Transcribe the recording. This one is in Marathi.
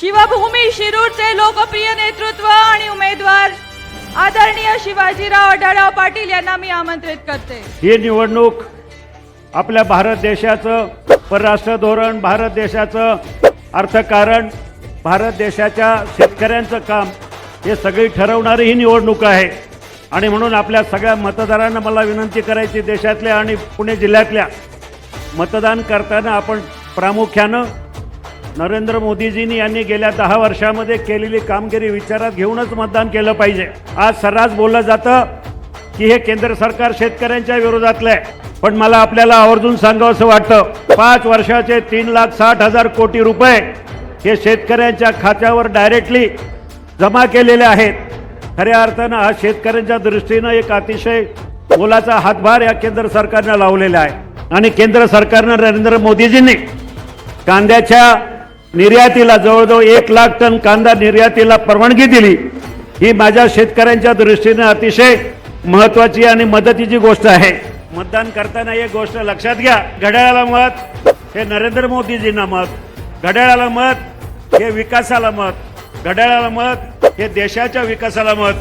शिवभूमी शिरूरचे लोकप्रिय नेतृत्व आणि उमेदवार आदरणीय शिवाजीराव अडाळाव पाटील यांना मी आमंत्रित करते. ही निवडणूक आपल्या भारत देशाचं परराष्ट्र धोरण भारत देशाचं अर्थकारण भारत देशाच्या शेतकऱ्यांचं काम हे सगळी ठरवणारी ही निवडणूक आहे. आणि म्हणून आपल्या सगळ्या मतदारांना मला विनंती करायची देशातल्या आणि पुणे जिल्ह्यातल्या. मतदान करताना आपण प्रामुख्यानं नरेंद्र मोदीजींनी यांनी गेल्या दहा वर्षामध्ये केलेली कामगिरी विचारात घेऊनच मतदान केलं पाहिजे. आज सर्रास बोललं जातं की हे केंद्र सरकार शेतकऱ्यांच्या विरोधातलं आहे. पण मला आपल्याला आवर्जून सांगावं असं वाटतं पाच वर्षाचे तीन लाख साठ हजार कोटी रुपये हे शेतकऱ्यांच्या खात्यावर डायरेक्टली जमा केलेले आहेत. खऱ्या अर्थानं आज शेतकऱ्यांच्या दृष्टीनं एक अतिशय मोलाचा हातभार या केंद्र सरकारनं लावलेला आहे. आणि केंद्र सरकारनं नरेंद्र मोदीजींनी कांद्याच्या निर्यातीला जवळजवळ एक लाख टन कांदा निर्यातीला परवानगी दिली. ही माझ्या शेतकऱ्यांच्या दृष्टीने अतिशय महत्वाची आणि मदतीची गोष्ट आहे. मतदान करताना एक गोष्ट लक्षात घ्या. घड्याळाला मत हे नरेंद्र मोदीजींना मत. घड्याळाला मत हे विकासाला मत. घड्याळाला मत हे देशाच्या विकासाला मत.